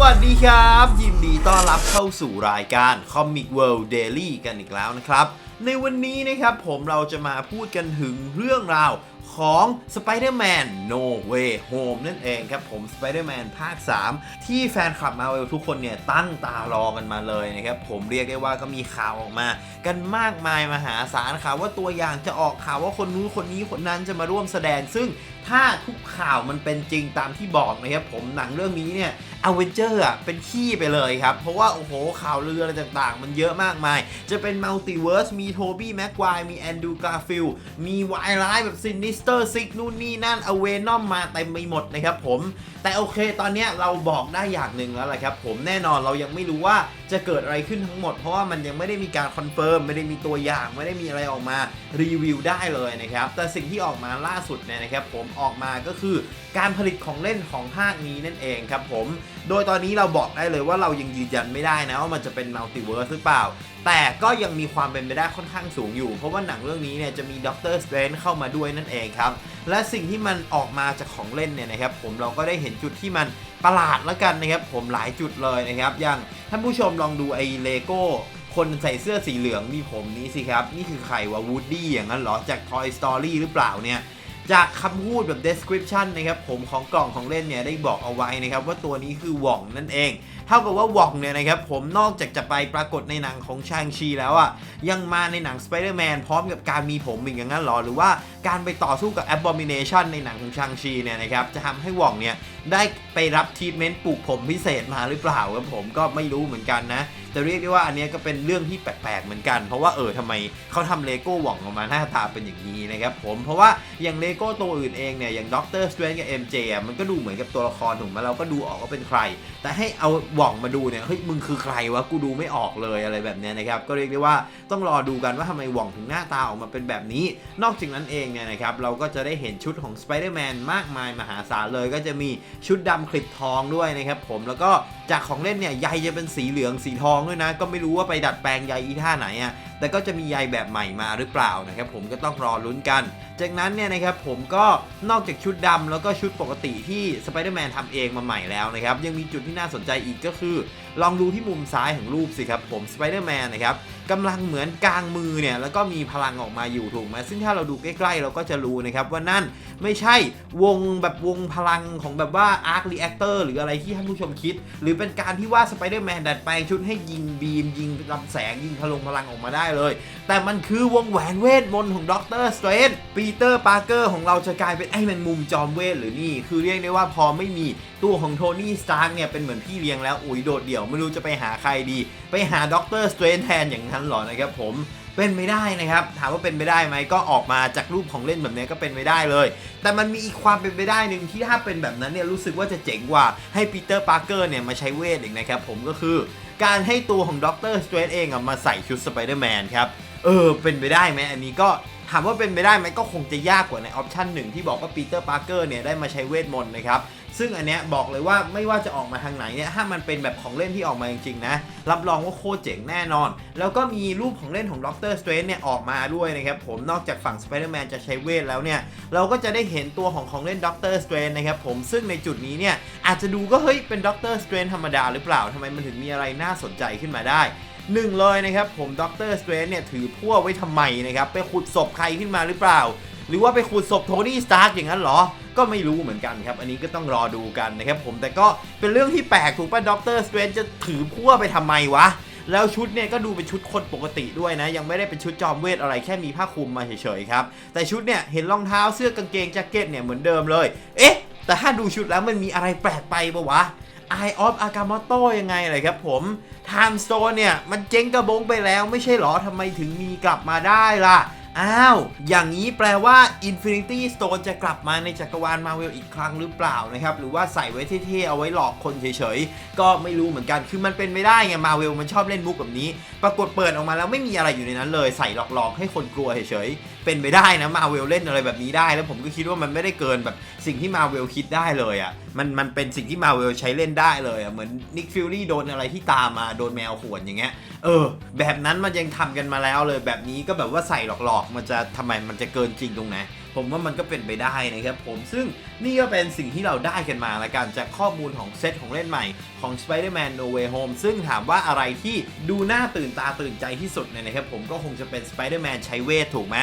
วัสดีครับ ยินดีต้อนรับเข้าสู่รายการ Comic World Daily กันอีกแล้วนะครับ ในวันนี้นะครับผมเราจะมาพูดกันถึงเรื่องราวของ Spider-Man No Way Home นั่นเองครับผม Spider-Man ภาค 3 ที่แฟนคลับมาเวลทุกคนเนี่ยตั้งตารอกันมาเลยนะครับผมเรียกได้ว่าก็มีข่าวออกมา กันมากมายมหาศาลข่าวว่าตัวอย่างจะออกข่าวว่าคนนู้นคนนี้คนนั้นจะมาร่วมแสดง ซึ่งถ้าทุกข่าวมันเป็นจริงตามที่บอกนะครับผมหนังเรื่องนี้เนี่ย อเวนเจอร์อะเป็นขี้ไปเลยครับ เพราะว่า โอ้โห ข่าวลืออะไรต่างๆ มันเยอะมากมาย จะเป็นมัลติเวิร์สมีโทบี้แม็กควายมีแอนดูกาฟิลมีวายร้ายแบบซินิสเตอร์ซิกนู่นนี่นั่นอเวนอมมาเต็มไปหมดนะครับผม แต่โอเคตอนนี้เราบอกได้อย่างหนึ่งแล้วแหละครับผมแน่นอนเรายังไม่รู้ว่าจะเกิดอะไรขึ้นทั้งหมด เพราะว่ามันยังไม่ได้มีการคอนเฟิร์มไม่ได้มีตัวอย่างไม่ได้มีอะไรออกมารีวิวได้เลยนะครับแต่สิ่งที่ออกมาล่าสุดเนี่ยนะครับผมออกมาก็คือการผลิตของเล่นของภาคนี้นั่นเองครับผมโดยตอนนี้เราบอกได้เลยว่าเรายังยืนยันไม่ได้นะว่ามันจะเป็นมัลติเวิร์สหรือเปล่า แต่ก็ยังมีความเป็นไปได้ค่อนข้างสูงอยู่ เพราะว่าหนังเรื่องนี้เนี่ยจะมีด็อกเตอร์สเตรนเข้ามาด้วยนั่นเองครับ และสิ่งที่มันออกมาจากของเล่นเนี่ยนะครับผมเราก็ได้เห็นจุดที่มันประหลาดแล้วกันนะครับผมหลายจุดเลยนะครับอย่างท่านผู้ชมลองดูไอ้เลโก้คนใส่เสื้อสีเหลืองมีผมนี้สิครับ นี่คือใครวะวูดดี้อย่างนั้นเหรอจาก Toy Story หรือเปล่าเนี่ย จากคำพูดแบบ description นะครับผมของกล่องของเล่นเนี่ยได้บอกเอาไว้นะครับว่าตัวนี้คือหว่องนั่นเอง เท่ากับว่าหว่องเนี่ยนะครับผมนอกจากจะไปปรากฏในหนังของชางชีแล้วอะยังมาในหนัง Spider-Man พร้อมกับการมีผมอีกอย่างนั้นหรอหรือว่าการไปต่อสู้กับ Abomination ในหนังของชางชีเนี่ยนะครับจะทำให้หว่องเนี่ยได้ไปรับทีทเมนต์ปลูกผมพิเศษมาหรือเปล่าครับผมก็ไม่รู้เหมือนกันนะแต่เรียกได้ว่าอันนี้ก็เป็นเรื่องที่แปลกๆเหมือนกัน เพราะว่าเออทำไมเขาทำเลโก้หว่องออกมาหน้าตาเป็นอย่างนี้นะครับผมเพราะว่าอย่างเลโก้ตัวอื่นเองเนี่ยอย่างด็อกเตอร์สเตรนกับ MJ อะมันก็ดูเหมือนกับตัวละครถูกไหมเราก็ดูออกว่าเป็นใคร แต่ให้เอาหว่องมาดูเนี่ยเฮ้ยมึงคือใครวะกูดูไม่ออกเลยอะไรแบบนี้นะครับก็เรียกได้ว่าต้องรอดูกันว่าทำไมหว่องถึงหน้าตาออกมาเป็นแบบนี้ นอกจากนั้นเองเนี่ยนะครับเราก็จะได้เห็นชุดของ Spider-Man มากมายมหาศาลเลย ก็จะมีชุดดำคลิปทองด้วยนะครับผมแล้วก็ จากของเล่นเนี่ยใยจะเป็นสีเหลืองสีทองด้วยนะ ก็ไม่รู้ว่าไปดัดแปลงใยอีท่าไหนอะแต่ก็จะมีใยแบบใหม่มาหรือเปล่านะครับผมก็ต้องรอลุ้นกัน จากนั้นเนี่ยนะครับผมก็นอกจากชุดดำแล้วก็ชุดปกติที่ Spider-Man ทำเองมาใหม่แล้วนะครับยังมีจุดที่น่าสนใจอีกก็คือ ลองดูที่มุมซ้ายของรูปสิครับผม Spider-Man นนะครับกำลังเหมือนกลางมือเนี่ยแล้วก็มีพลังออกมาอยู่ถูกไหมซึ่งถ้าเราดูใกล้ๆ เราก็จะรู้นะครับว่านั่นไม่ใช่วงแบบวงพลังของแบบว่า Arc Reactor หรืออะไรที่ท่านผู้ชมคิด หรือเป็นการที่ว่า Spider-Man ดัดแปลงชุดให้ยิงบีม ยิงลำแสงยิงพลังพลังออกมาได้เลย แต่มันคือวงแหวนเวทมนต์ของด็อกเตอร์สเตรนปีเตอร์ปาร์เกอร์ของเราจะกลายเป็นไอ้แมงมุมจอมเวทหรือนี่ คือเรียกได้ว่าพอไม่มีตัวของโทนี่สตาร์กเนี่ยเป็นเหมือนพี่เลี้ยงแล้ว อุ๋ยโดดเดี่ยวไม่รู้จะไปหาใครดี ไปหาด็อกเตอร์สเตรนแทนอย่างนั้นหรอนะครับผม เป็นไม่ได้นะครับ ถามว่าเป็นไปได้ไหมก็ออกมาจากรูปของเล่นแบบนี้ก็เป็นไปได้เลย แต่มันมีอีกความเป็นไปได้หนึ่งที่ถ้าเป็นแบบนั้นเนี่ยรู้สึกว่าจะเจ๋งกว่าให้ปีเตอร์ปาร์เกอร์เนี่ยมาใช้เวทอีกนะครับผมก็คือการให้ตัวของด็อกเตอร์สเตรนเองอะมาใส่ชุดสไปเดอร์แมนครับเออเป็นไปได้ไหมอันนี้ก็ถามว่าเป็นไปได้ไหมก็คงจะยากกว่าในออปชันหนึ่งที่บอกว่าปีเตอร์ปาร์เกอร์เนี่ยได้มาใช้เวทมนต์นะครับ ซึ่งอันเนี้ยบอกเลยว่าไม่ว่าจะออกมาทางไหนเนี่ยถ้ามันเป็นแบบของเล่นที่ออกมาจริงๆนะ รับรองว่าโคตรเจ๋งแน่นอน แล้วก็มีรูปของเล่นของด็อกเตอร์สเตรนเนี่ยออกมาด้วยนะครับผมนอกจากฝั่งสไปเดอร์แมนจะใช้เวทแล้วเนี่ย เราก็จะได้เห็นตัวของของเล่นด็อกเตอร์สเตรนนะครับผมซึ่งในจุดนี้เนี่ยอาจจะดูก็เฮ้ยเป็นด็อกเตอร์สเตรนธรรมดาหรือเปล่าทำไมมันถึงมีอะไรน่าสนใจขึ้นมาได้หนึ่งเลยนะครับผมด็อกเตอร์สเตรนเนี่ยถือพั่วไว้ทำไมนะครับไปขุดศพใครขึ้นมาหรือเปล่า หรือว่าไปขุดศพโทนี่สตาร์กอย่างนั้นเหรอ ก็ไม่รู้เหมือนกันครับ อันนี้ก็ต้องรอดูกันนะครับผมแต่ก็เป็นเรื่องที่แปลกถูกป่ะด็อกเตอร์สเตรนจะถือพั่วไปทำไมวะ แล้วชุดเนี่ยก็ดูเป็นชุดคนปกติด้วยนะ ยังไม่ได้เป็นชุดจอมเวทอะไรแค่มีผ้าคลุมมาเฉยๆครับ แต่ชุดเนี่ยเห็นรองเท้าเสื้อกางเกงแจ็คเก็ตเนี่ยเหมือนเดิมเลย เอ๊ะ แต่ถ้าดูชุดแล้วมันมีอะไรแปลกไปปะวะ Eye of Agamotto ยังไงเลยครับผม Time Stone เนี่ยมันเจ๊งกระบงไปแล้วไม่ใช่หรอทำไมถึงมีกลับมาได้ล่ะ อ้าว อย่างนี้แปลว่า Infinity Stone จะกลับมาในจักรวาลมาเวลอีกครั้งหรือเปล่านะครับ หรือว่าใส่ไว้เท่ๆ เอาไว้หลอกคนเฉยๆ ก็ไม่รู้เหมือนกัน คือมันเป็นไม่ได้ไงมาเวลมันชอบเล่นมุกแบบนี้ ปรากฏเปิดออกมาแล้วไม่มีอะไรอยู่ในนั้นเลย ใส่หลอกๆ ให้คนกลัวเฉยๆ เป็นไปได้นะมาเวลเล่นอะไรแบบนี้ได้ แล้วผมก็คิดว่ามันไม่ได้เกินแบบสิ่งที่มาเวลคิดได้เลยอะ่ะมันมันเป็นสิ่งที่มาเวลใช้เล่นได้เลยอะ่ะเหมือนนิกฟิลลี่โดนอะไรที่ตามมาโดนแมวข่วนอย่างเงี้ยเออ แบบนั้นมันยังทำกันมาแล้วเลยแบบนี้ก็แบบว่าใส่หลอกๆ มันจะทำไมมันจะเกินจริงตรงไหนผผมว่ามันก็เป็นไปได้นะครับผมซึ่งนี่ก็เป็นสิ่งที่เราได้กันมาละกันจากข้อมูลของเซตของเล่นใหม่ของ Spider-Man No Way Home ซึ่งถามว่าอะไรที่ดูน่าตื่นตาตื่นใจที่สุดเนี่ยนะครับผมก็คงจะเป็น Spider-Man ใช้เวทถูกไหม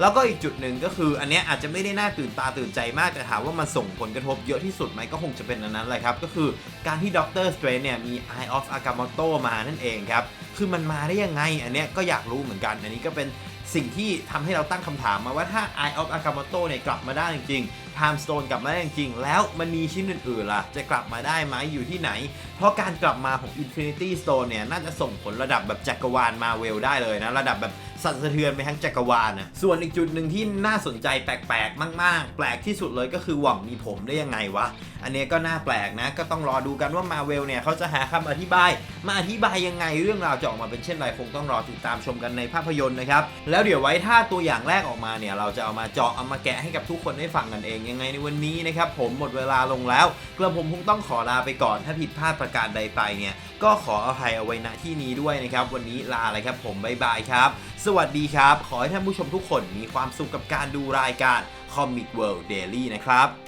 แล้วก็อีกจุดหนึ่งก็คืออันเนี้ยอาจจะไม่ได้น่าตื่นตาตื่นใจมากแต่ถามว่ามันส่งผลกระทบเยอะที่สุดไหมก็คงจะเป็นอันนั้นแหละครับ ก็คือการที่ด็อกเตอร์สเตรนเนี่ยมี Eye of Agamotto มานั่นเองครับ คือมันมาได้ยังไงอันเนี้ยก็อยากรู้เหมือนกัน อันนี้ก็เป็น สิ่งที่ทำให้เราตั้งคำถามมาว่าถ้า Eye of Agamotto เนี่ยกลับมาได้จริงๆ Time Stone กลับมาได้จริงๆ แล้วมันมีชิ้นอื่นๆล่ะ จะกลับมาได้ไหมอยู่ที่ไหน เพราะการกลับมาของ Infinity Stone เนี่ย น่าจะส่งผลระดับแบบจักรวาลมาเวลได้เลยนะ ระดับแบบสั่นสะเทือนไปทั้งจักรวาลนะส่วนอีกจุดหนึ่งที่น่าสนใจแปลกๆ มาก ๆ แปลกที่สุดเลยก็คือหว่องมีผมได้ยังไงวะ อันนี้ก็น่าแปลกนะ ก็ต้องรอดูกันว่ามาเวลเนี่ยเขาจะหาคำอธิบาย มาอธิบายยังไงเรื่องราวจะออกมาเป็นเช่นไรคงต้องรอติดตามชมกันในภาพยนตร์นะครับแล้วเดี๋ยวไว้ถ้าตัวอย่างแรกออกมาเนี่ย เราจะเอามาเจาะเอามาแกะให้กับทุกคนได้ฟังกันเองยังไงในวันนี้นะครับ ผมหมดเวลาลงแล้ว กระผมคงต้องขอลาไปก่อน ถ้าผิดพลาดประการใดไปเนี่ย ก็ขออภัยเอาไว้ณที่นี้ด้วยนะครับ วันนี้ลาเลยครับผมบ๊ายบายครับ สวัสดีครับ ขอให้ท่านผู้ชมทุกคนมีความสุขกับการดูรายการ Comic World Daily นะครับ